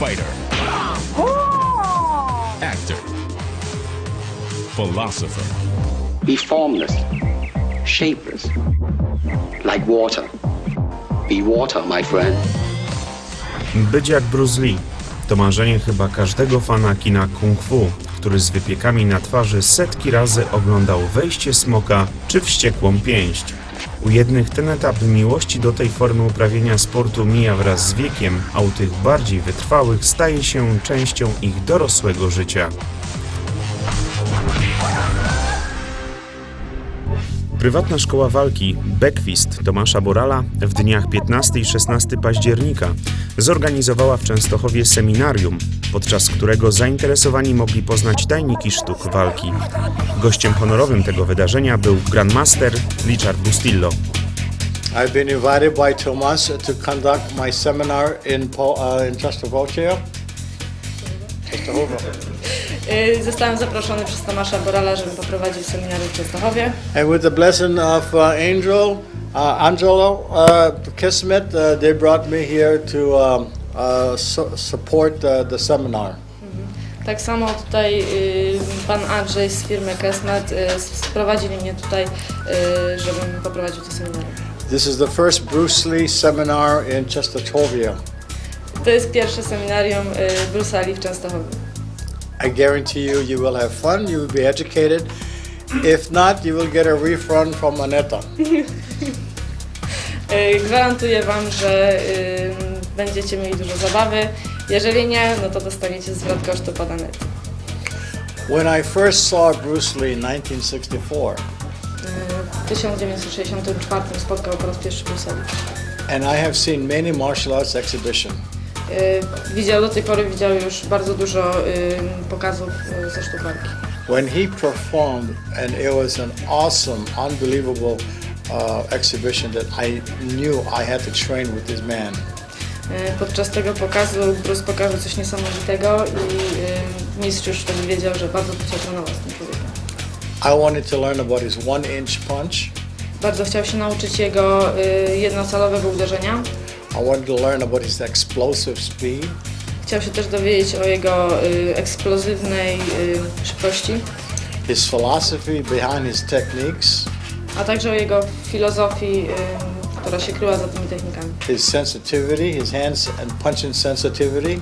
fighter, actor, philosopher, Be formless, shapeless, like water. Be water, my friend. Być jak Bruce Lee to marzenie chyba każdego fana kina kung fu, który z wypiekami na twarzy setki razy oglądał wejście smoka czy wściekłą pięść. U jednych ten etap miłości do tej formy uprawienia sportu mija wraz z wiekiem, a u tych bardziej wytrwałych staje się częścią ich dorosłego życia. Prywatna szkoła walki Bekwist Tomasza Borala w dniach 15 i 16 października zorganizowała w Częstochowie seminarium, podczas którego zainteresowani mogli poznać tajniki sztuk walki. Gościem honorowym tego wydarzenia był Grandmaster Richard Bustillo. I've been invited by Tomas to conduct my seminar in, uh, in. Częstochowa. Y, Zostałem zaproszony przez Tomasza Borala, żebym poprowadził seminarium w Częstochowie. And with the blessing of uh, Angel, uh, Angelo uh, Kismet, uh, they brought me here to um, uh, su- support uh, the seminar. Tak samo tutaj y, pan Andrzej z firmy Kesmet y, sprowadzili mnie tutaj, y, żebym poprowadził to seminarium. This is the first Bruce Lee seminar in Częstochowa. To jest pierwsze seminarium y, Bruce'a Lee w Częstochowie. I guarantee you, you will have fun, you will be educated. If not, you will get a refund from Aneta. Gwarantuję Wam, że y, będziecie mieli dużo zabawy. Jeżeli nie, no to dostaniecie zwrot kosztu pod Anety. When I first saw Bruce Lee in 1964, W 1964 spotkał po raz pierwszy Bruce'a Lee. and I have seen many martial arts exhibition, Y, Widział, do tej pory widział już bardzo dużo y, pokazów y, ze sztuk walki. when he performed, and it was an awesome, unbelievable uh, exhibition that I knew I had to train with this man. Y, Podczas tego pokazu Bruce pokazał coś niesamowitego i y, mistrz już wtedy wiedział, że bardzo chciał trenować z tym człowiekiem. I wanted to learn about his one inch punch. Bardzo chciał się nauczyć jego y, jednocelowego uderzenia. I wanted to learn about his explosive speed, Chciał się też dowiedzieć o jego y, eksplozywnej y, szybkości, his philosophy behind his techniques, a także o jego filozofii, y, która się kryła za tymi technikami. his sensitivity, his hands and punching sensitivity.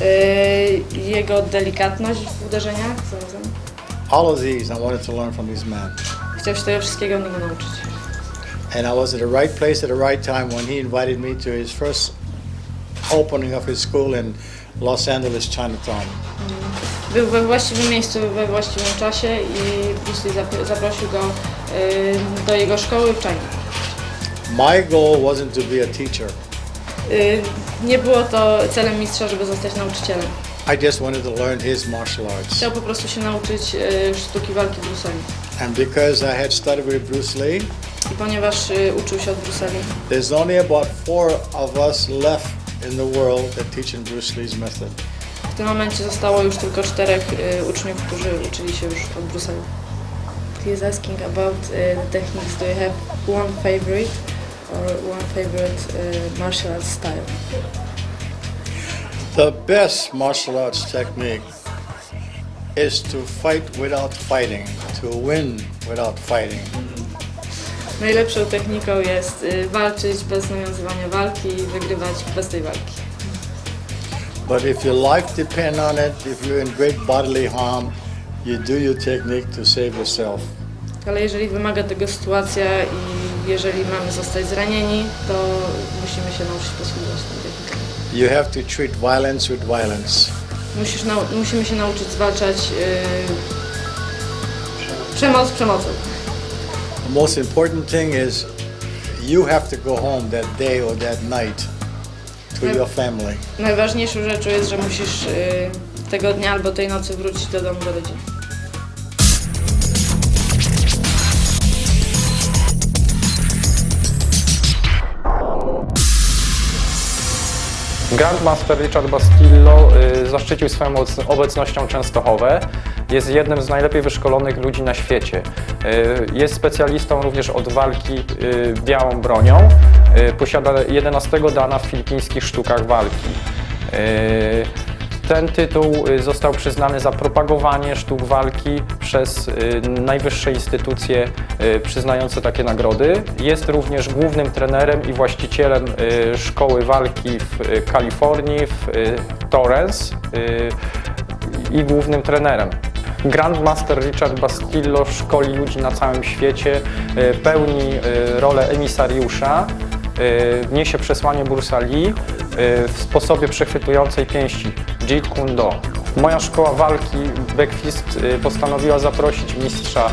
Y, jego delikatność w uderzeniach zarazem. All of these I wanted to learn from this man. Chciał się tego wszystkiego od niego nauczyć. And I was at the right place at the right time when he invited me to his first opening of his school in Los Angeles, Chinatown. Był we właściwym miejscu, we właściwym czasie i zap- zaprosił go y, do jego szkoły w China. My goal wasn't to be a teacher. Y, nie było to celem mistrza, żeby zostać nauczycielem. I just wanted to learn his martial arts. Chciał po prostu się nauczyć y, sztuki walki Bruce Lee. And because I had studied with Bruce Lee, ponieważ y, uczył się od Bruce Lee, there's only about four of us left in the world that teach in Bruce Lee's method. w tym momencie zostało już tylko czterech y, uczniów, którzy uczyli się już od Bruce Lee. He is asking about uh, the techniques. Do you have one favorite or one favorite uh, martial arts style? The best martial arts technique is to fight without fighting, to win without fighting. Najlepszą techniką jest y, walczyć bez nawiązywania walki i wygrywać bez tej walki. But if your life depends on it, if you're in great bodily harm, you do your technique to save yourself. Ale jeżeli wymaga tego sytuacja i jeżeli mamy zostać zranieni, to musimy się nauczyć posługiwać tą techniką. You have to treat violence with violence. Musisz musimy się nauczyć zwalczać yy, przemoc przemocą. The most important thing is you have to go home that day or that night to your family. Najważniejszą rzeczą jest, że musisz yy, tego dnia albo tej nocy wrócić do domu do rodziny. Grandmaster Richard Bastillo y, zaszczycił swoją obec- obecnością Częstochowę. Jest jednym z najlepiej wyszkolonych ludzi na świecie. Y, Jest specjalistą również od walki y, białą bronią. Y, Posiada 11 dana w filipińskich sztukach walki. Ten tytuł został przyznany za propagowanie sztuk walki przez najwyższe instytucje przyznające takie nagrody. Jest również głównym trenerem i właścicielem szkoły walki w Kalifornii, w Torrance i głównym trenerem. Grandmaster Richard Bastillo szkoli ludzi na całym świecie, y, pełni y, rolę emisariusza, y, niesie przesłanie y, w sposobie przechwytującej pięści Jeet Kune Do. Moja szkoła walki Backfist postanowiła zaprosić mistrza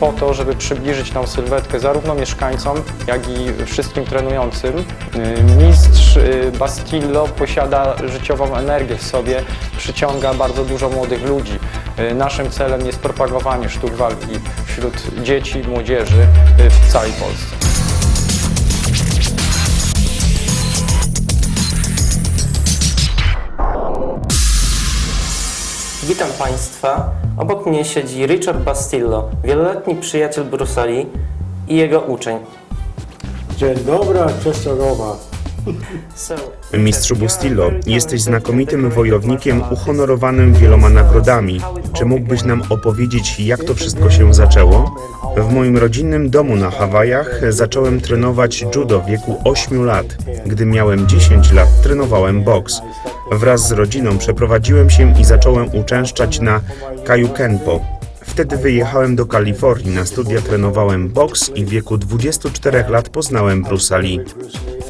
po to, żeby przybliżyć tą sylwetkę zarówno mieszkańcom, jak i wszystkim trenującym. Mistrz Bastillo posiada życiową energię w sobie, przyciąga bardzo dużo młodych ludzi. Y, Naszym celem jest propagowanie sztuk walki wśród dzieci i młodzieży y, w całej Polsce. Witam Państwa. Obok mnie siedzi Richard Bastillo, wieloletni przyjaciel Bruce'a Lee i jego uczeń. Dzień dobry, Czesorowa. So, Mistrzu Richard, Bustillo, jesteś znakomitym wojownikiem uhonorowanym wieloma nagrodami. Czy mógłbyś nam opowiedzieć, jak to wszystko się zaczęło? W moim rodzinnym domu na Hawajach zacząłem trenować judo w wieku 8 lat. Gdy miałem 10 lat, trenowałem boks. Wraz z rodziną przeprowadziłem się i zacząłem uczęszczać na Kayukenpo. Wtedy wyjechałem do Kalifornii, na studia trenowałem boks i w wieku 24 lat poznałem Bruce'a Lee.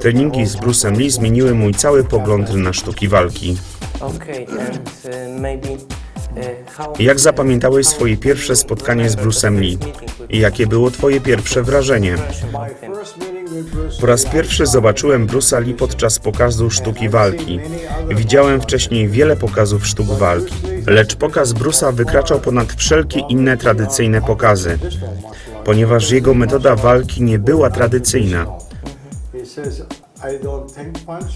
Treningi z Bruce'em Lee zmieniły mój cały pogląd na sztuki walki. Uh, uh, Jak zapamiętałeś swoje pierwsze spotkanie z Bruce'em Lee? I jakie było twoje pierwsze wrażenie? Po raz pierwszy zobaczyłem Bruce'a Lee podczas pokazu sztuki walki. Widziałem wcześniej wiele pokazów sztuk walki, lecz pokaz Bruce'a wykraczał ponad wszelkie inne tradycyjne pokazy, ponieważ jego metoda walki nie była tradycyjna.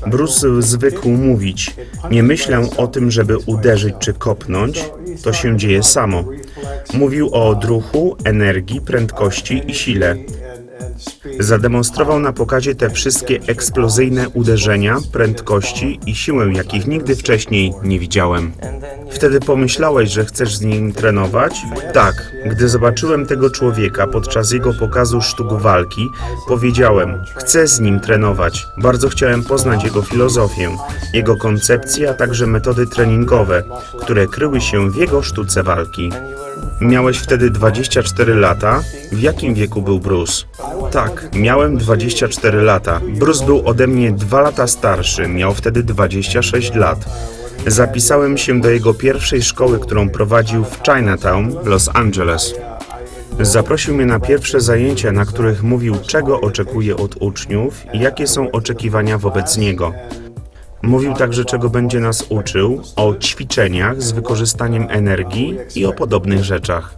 Bruce zwykł mówić: Nie myślę o tym, żeby uderzyć czy kopnąć, to się dzieje samo. Mówił o odruchu, energii, prędkości i sile. Zademonstrował na pokazie te wszystkie eksplozyjne uderzenia, prędkości i siłę, jakich nigdy wcześniej nie widziałem. Wtedy pomyślałeś, że chcesz z nim trenować? Tak. Gdy zobaczyłem tego człowieka podczas jego pokazu sztuk walki, powiedziałem: Chcę z nim trenować. Bardzo chciałem poznać jego filozofię, jego koncepcje, a także metody treningowe, które kryły się w jego sztuce walki. Miałeś wtedy 24 lata. W jakim wieku był Bruce? Tak, miałem 24 lata. Bruce był ode mnie 2 lata starszy, miał wtedy 26 lat. Zapisałem się do jego pierwszej szkoły, którą prowadził w Chinatown, Los Angeles. Zaprosił mnie na pierwsze zajęcia, na których mówił, czego oczekuje od uczniów i jakie są oczekiwania wobec niego. Mówił także, czego będzie nas uczył, o ćwiczeniach z wykorzystaniem energii i o podobnych rzeczach.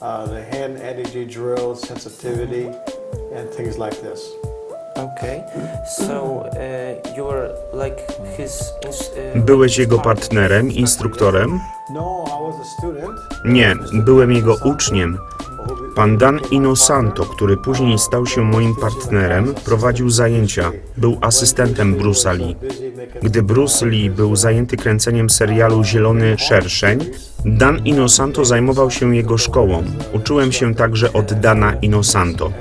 Uh, the hand energy drill, sensitivity, and things like this. Okay. So uh, you were like his. Uh, Byłeś jego partner. partnerem, instruktorem? No, I was a student. Nie, byłem jego uczniem. Pan Dan Inosanto, który później stał się moim partnerem, prowadził zajęcia. Był asystentem Bruce'a Lee. Gdy Bruce Lee był zajęty kręceniem serialu Zielony Szerszeń, Dan Inosanto zajmował się jego szkołą. Uczyłem się także od Dana Inosanto.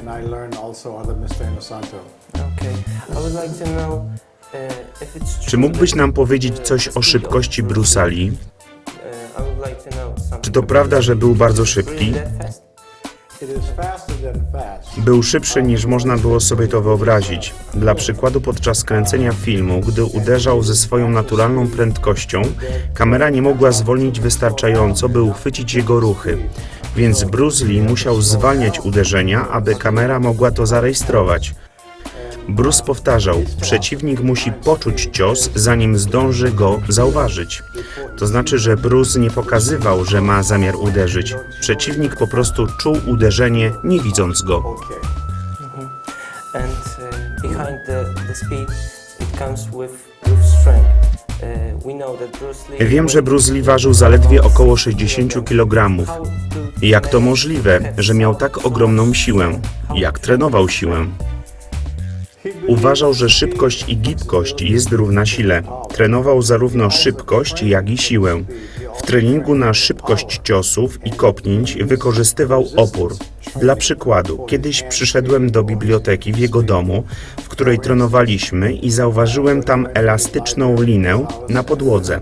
Czy mógłbyś nam powiedzieć Mr. coś o szybkości was Bruce'a Lee? Czy to prawda, że był bardzo szybki? Był szybszy niż można było sobie to wyobrazić. Dla przykładu podczas kręcenia filmu, gdy uderzał ze swoją naturalną prędkością, kamera nie mogła zwolnić wystarczająco, by uchwycić jego ruchy. Więc Bruce Lee musiał zwalniać uderzenia, aby kamera mogła to zarejestrować. Bruce powtarzał, przeciwnik musi poczuć cios, zanim zdąży go zauważyć. To znaczy, że Bruce nie pokazywał, że ma zamiar uderzyć. Przeciwnik po prostu czuł uderzenie, nie widząc go. That Bruce Lee Wiem, że Bruce Lee ważył zaledwie około 60 kg. Jak to możliwe, że miał tak ogromną siłę? Jak trenował siłę? Uważał, że szybkość i gibkość jest równa sile. Trenował zarówno szybkość, jak i siłę. W treningu na szybkość ciosów i kopnięć wykorzystywał opór. Dla przykładu, kiedyś przyszedłem do biblioteki w jego domu, w której trenowaliśmy i zauważyłem tam elastyczną linę na podłodze.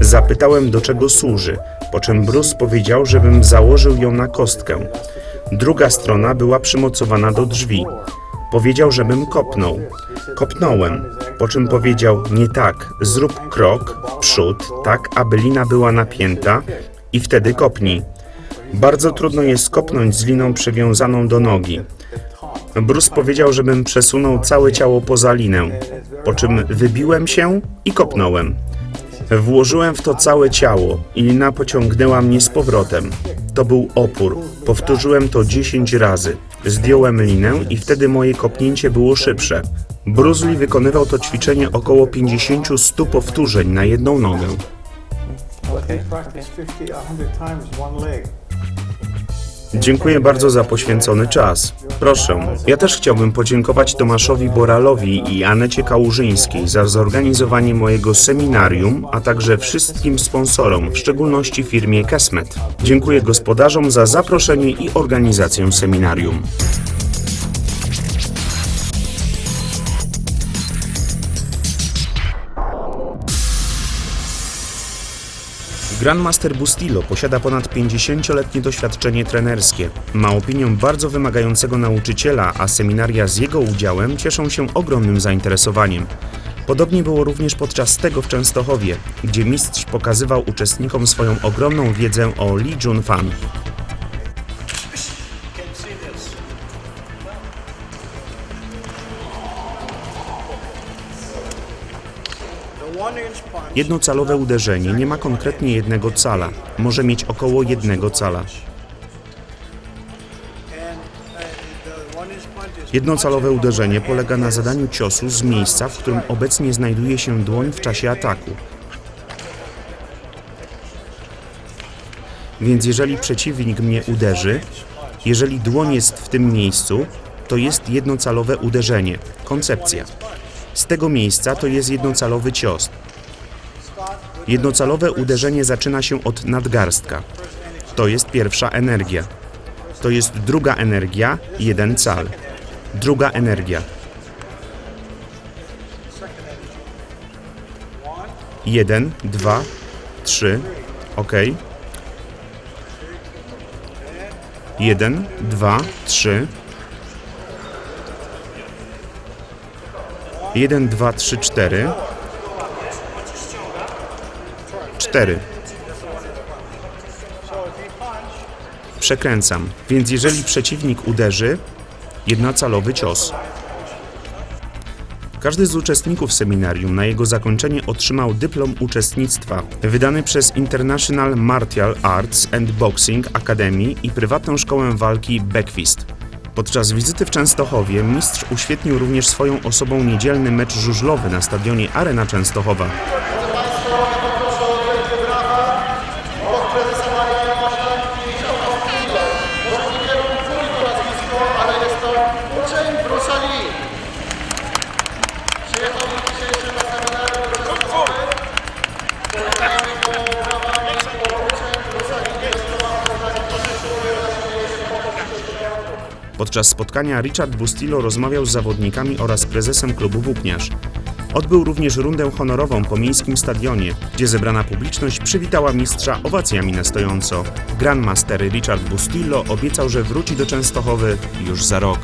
Zapytałem, do czego służy, po czym Bruce powiedział, żebym założył ją na kostkę. Druga strona była przymocowana do drzwi. Powiedział, żebym kopnął. Kopnąłem, po czym powiedział: Nie tak, zrób krok w przód, tak aby lina była napięta i wtedy kopnij. Bardzo trudno jest kopnąć z liną przywiązaną do nogi. Bruce powiedział, żebym przesunął całe ciało poza linę, po czym wybiłem się i kopnąłem. Włożyłem w to całe ciało i lina pociągnęła mnie z powrotem. To był opór. Powtórzyłem to 10 razy. Zdjąłem linę i wtedy moje kopnięcie było szybsze. Bruce Lee wykonywał to ćwiczenie około 50-100 powtórzeń na jedną nogę. Okay. Dziękuję bardzo za poświęcony czas. Proszę, ja też chciałbym podziękować Tomaszowi Boralowi i Anecie Kałużyńskiej za zorganizowanie mojego seminarium, a także wszystkim sponsorom, w szczególności firmie Kesmet. Dziękuję gospodarzom za zaproszenie i organizację seminarium. Grandmaster Bustillo posiada ponad 50-letnie doświadczenie trenerskie. Ma opinię bardzo wymagającego nauczyciela, a seminaria z jego udziałem cieszą się ogromnym zainteresowaniem. Podobnie było również podczas tego w Częstochowie, gdzie mistrz pokazywał uczestnikom swoją ogromną wiedzę o Lee Jun Fan. Jednocalowe uderzenie nie ma konkretnie jednego cala, może mieć około jednego cala. Jednocalowe uderzenie polega na zadaniu ciosu z miejsca, w którym obecnie znajduje się dłoń w czasie ataku. Więc jeżeli przeciwnik mnie uderzy, jeżeli dłoń jest w tym miejscu, to jest jednocalowe uderzenie. Koncepcja. Z tego miejsca to jest jednocalowy cios. Jednocalowe uderzenie zaczyna się od nadgarstka. To jest pierwsza energia. To jest druga energia, jeden cal. Druga energia. Jeden, dwa, trzy. Ok. Jeden, dwa, trzy. Jeden, dwa, trzy, cztery. Cztery. Przekręcam. Więc jeżeli przeciwnik uderzy, jednocalowy cios. Każdy z uczestników seminarium na jego zakończenie otrzymał dyplom uczestnictwa, wydany przez International Martial Arts and Boxing Academy i prywatną szkołę walki Beckfist. Podczas wizyty w Częstochowie mistrz uświetnił również swoją osobą niedzielny mecz żużlowy na stadionie Arena Częstochowa. Podczas spotkania Richard Bustillo rozmawiał z zawodnikami oraz prezesem klubu Włókniarz. Odbył również rundę honorową po miejskim stadionie, gdzie zebrana publiczność przywitała mistrza owacjami na stojąco. Grandmaster Richard Bustillo obiecał, że wróci do Częstochowy już za rok.